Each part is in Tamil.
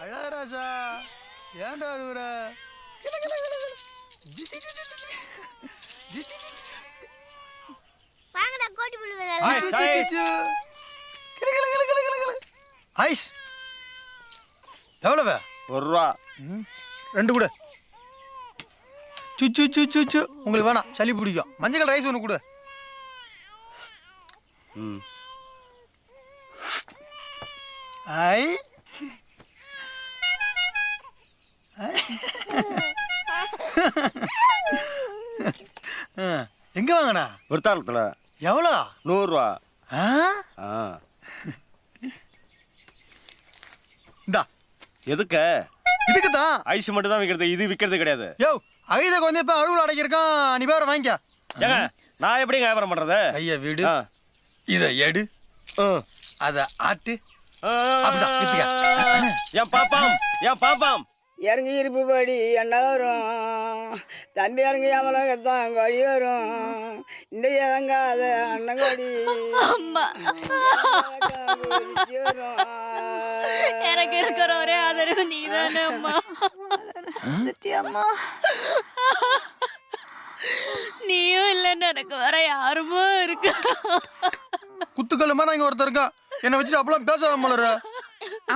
அழகராஜா ஏன்டா அழுகுற வாங்கடா ஹாய். ஐஸ் எவ்வளவு? ஒரு ரூபா. ம், ரெண்டு கொடு. சுச்சு சு சு சு உங்களுக்கு வேணாம் சளி பிடிக்கும். மஞ்சள் ரைஸ் ஒன்று கொடு. ம். ஐ. எங்க வாங்கண்ணா? விருத்தாளத்தில் எவ்வளோ? நூறுரூவா ஆ? ஆ. இந்தா. எதுக்கு? இதுக்கு தான் ஐஸ் மட்டும் தான் விற்கிறது இது விற்கிறது கிடையாது. யோ அழுத வந்து இப்ப அழுகுல அடைக்கிருக்கான் நீ வேற வாங்கிக்க. ஏங்க நான் எப்படி வியாபாரம் பண்றது? கைய வீடு. இத எடு. அத ஆட்டு. என் பாப்பாம் என் பாப்பாம். இறங்கி இருப்பு படி என்ன வரும்? தம்பி இறங்கி அமலகத்தான் கொடி வரும். இந்த இறங்காத அண்ணங்கொடி. எனக்கு இருக்கிற ஒரே ஆதரவு நீதானே அம்மா. அம்மா நீயும் இல்லைன்னு எனக்கு வர யாருமோ இருக்கு. குத்துக்கல்லு மாதிரி இங்க ஒருத்தர் இருக்கான் என்ன வச்சுட்டு அப்பெல்லாம் பேச மலர.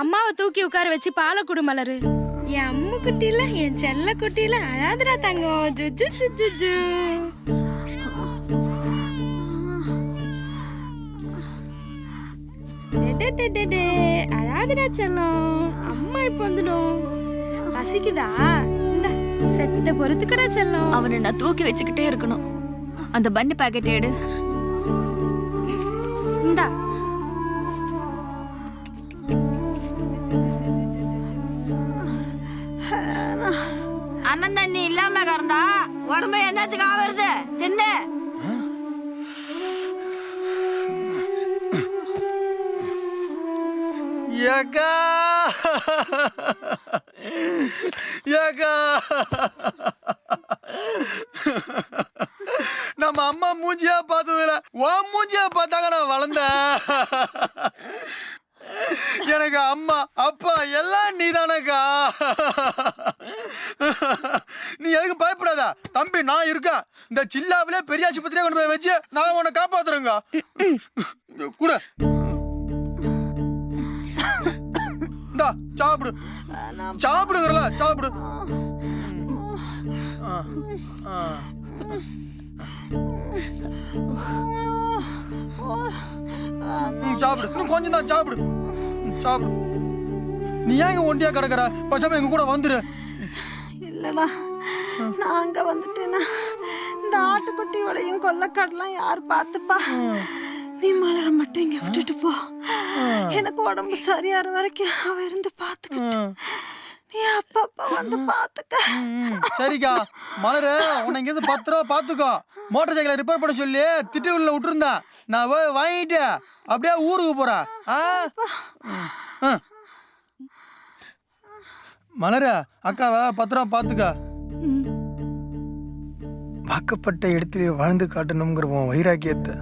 அம்மாவை தூக்கி உட்கார வச்சு பாலை குடு மலரு. என் அம்மு குட்டியில என் செல்ல குட்டியில அழாதுடா தங்கம். ஜுஜு ஜுஜு ஜு டெடெடெடெடே, அழாதுடா செல்லம். அம்மா இப்ப வந்துடும். பசிக்குதா? இந்த செத்த பொறுத்துக்கடா செல்லம். அவனை நான் தூக்கி வச்சுக்கிட்டே இருக்கணும். அந்த பன்னு பாக்கெட் எடு கறந்தா உடம்பு என்னத்துக்கு ஆவருது? தின்னு. ஏக்கா. நீ எதுக்கு பயப்படாத. தம்பி நான் இருக்கேன். இந்த சில்லாவிலே பெரிய ஆஸ்பத்திரியே கொண்டு போய் வச்சு நான் உன்னை காப்பாத்துறேங்க. கூட. இந்தா சாப்பிடு. சாப்பிடுகிறல சாப்பிடு. சாப்பிடு. இன்னும் கொஞ்சம் தான் சாப்பிடு. சாப்பிடு. நீ ஏன் இங்க ஒண்டியா கிடக்குற? பச்சாம எங்க கூட வந்துரு. இல்லடா. அங்க வந்துட்டேன்னா இந்த ஆட்டுக்குட்டி விளையும் கொல்லக்காடெல்லாம் யார் பார்த்துப்பா? நீ மலர மட்டும் இங்க விட்டுட்டு போ. எனக்கு உடம்பு சரியாற வரைக்கும் அவ இருந்து பாத்துக்கிட்டு நீ அப்பப்ப வந்து பாத்துக்க ம், சரிக்கா மலரு உன்னை இங்கிருந்து பத்து ரூபா பார்த்துக்கோ. மோட்டார் சைக்கிளை ரிப்பேர் பண்ண சொல்லி திட்டுக்குள்ள விட்டுருந்தேன் நான் போய் வாங்கிட்டு அப்படியே ஊருக்கு ம், ஆ. மலரு அக்காவை பத்து ரூபா பார்த்துக்க. வாக்கப்பட்ட இடத்திலே வாழ்ந்து காட்டணுங்கிற உன் வைராக்கியத்தை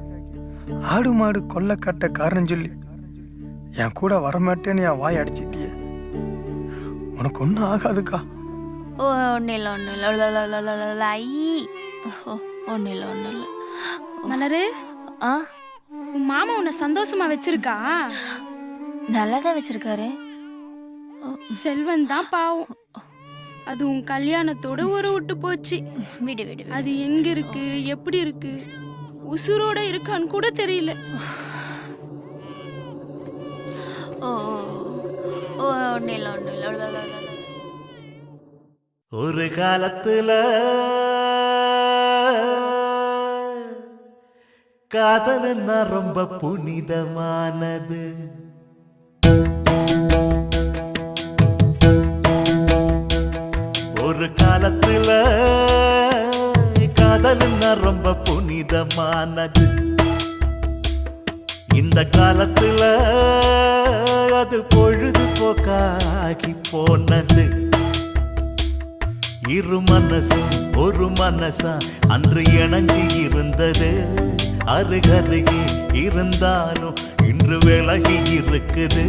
ஆடு மாடு கொல்ல காட்ட காரணம் சொல்லி என் கூட வரமாட்டேன்னு என் வாய் அடிச்சிட்டியே. உனக்கு ஒன்றும் ஆகாதுக்கா. ஓ ஒன்றும் இல்லை ஒன்றும் இல்லை. ஐ. ஒன்றும் இல்லை ஒன்றும் இல்லை. மலரு ஆ? உன் மாமா உன்னை சந்தோஷமா வச்சிருக்கா? நல்லா தான் வச்சிருக்காரு. செல்வன் தான் பாவம். அது உன் கல்யாணத்தோட ஒரு விட்டு போச்சு. விடு விடு. அது எங்க இருக்கு? எப்படி இருக்கு? உசுரோட இருக்கான்னு கூட தெரியல. ஓ ஓ, ஒன்றும் இல்லை ஒன்றும் இல்லை. ஒரு காலத்துல காதல்னா ரொம்ப புனிதமானது? ஒரு காலத்துல காதல்னா ரொம்ப புனிதமானது. இந்த காலத்துல அது பொழுதுபோக்காகி போனது. இரு மனசும் ஒரு மனசா அன்று இணைஞ்சு இருந்தது. அருகருகே இருந்தாலும் இன்று விலகி இருக்குது.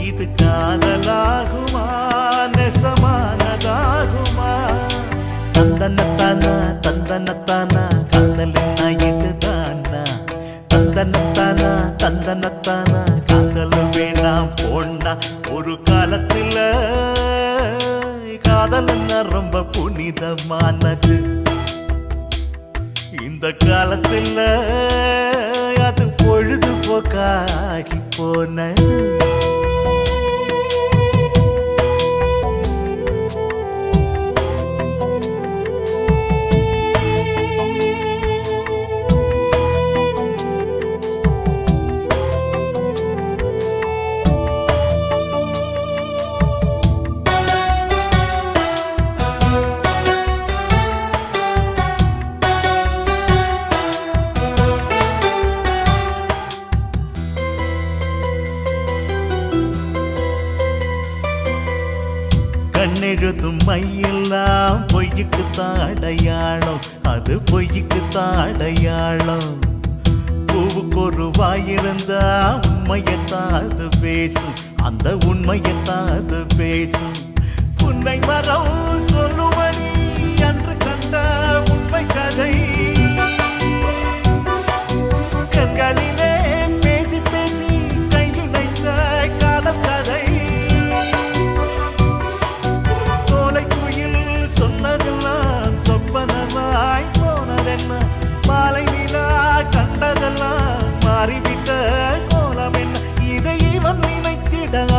இது காதலாகுமா நெசமான நெசமானதாகுமா தந்தனத்தானா தந்தனத்தானா? காதல் என்ன இதுதானா? தந்தனத்தானா தந்தனத்தானா? காதல் வேணாம் போனா ஒரு காலத்துல காதல் ரொம்ப புனிதமானது. இந்த காலத்துல அது பொழுதுபோக்காகி போனது. மையெல்லாம் பொய்யுக்கு அடையாளம் அது பொய்யுக்கு அடையாளம் பூவுக்கு ஒரு வாயிருந்தா உண்மையத்தாது அது பேசும். அந்த உண்மையத்தாது அது பேசும். உன்னை மரம் சொல்லுமணி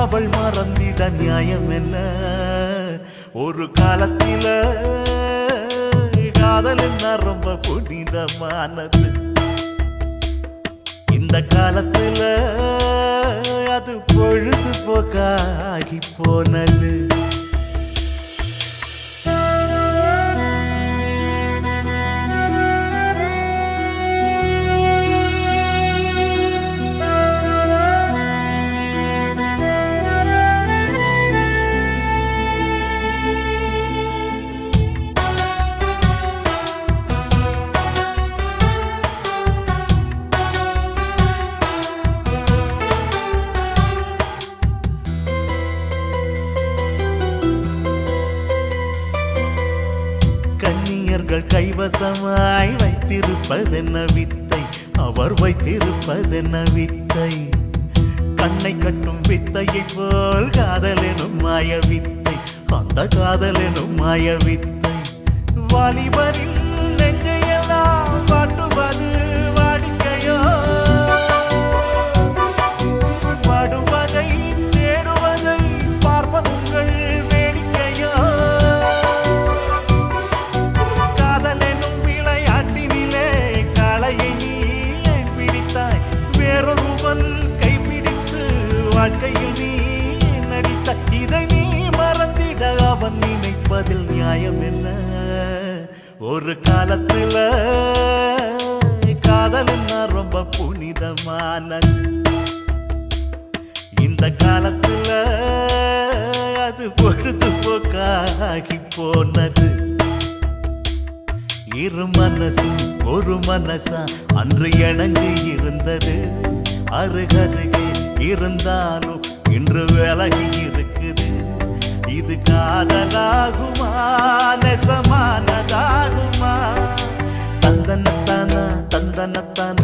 அவள் மறந்திட நியாயம் என்ன ஒரு காலத்தில காதல் என்ன ரொம்ப புனிதமானது இந்த காலத்துல அது பொழுதுபோக்காகி போனது. உங்கள் கைவசமாய் வைத்திருப்பதென்ன வித்தை? அவர் வைத்திருப்பதென்ன வித்தை? கண்ணை கட்டும் வித்தையை போல் காதலெனும் மாய வித்தை. அந்த காதலெனும் மாய வித்தை. வாலிபரில் மனசா? அன்று எனக்கு இருந்தது. அருகருகே இருந்தாலும் இன்று விலகி இருக்குது. இது காதலாகுமா? நெசமானதாகுமா? தந்தனத்தானா? தந்தனத்தானா?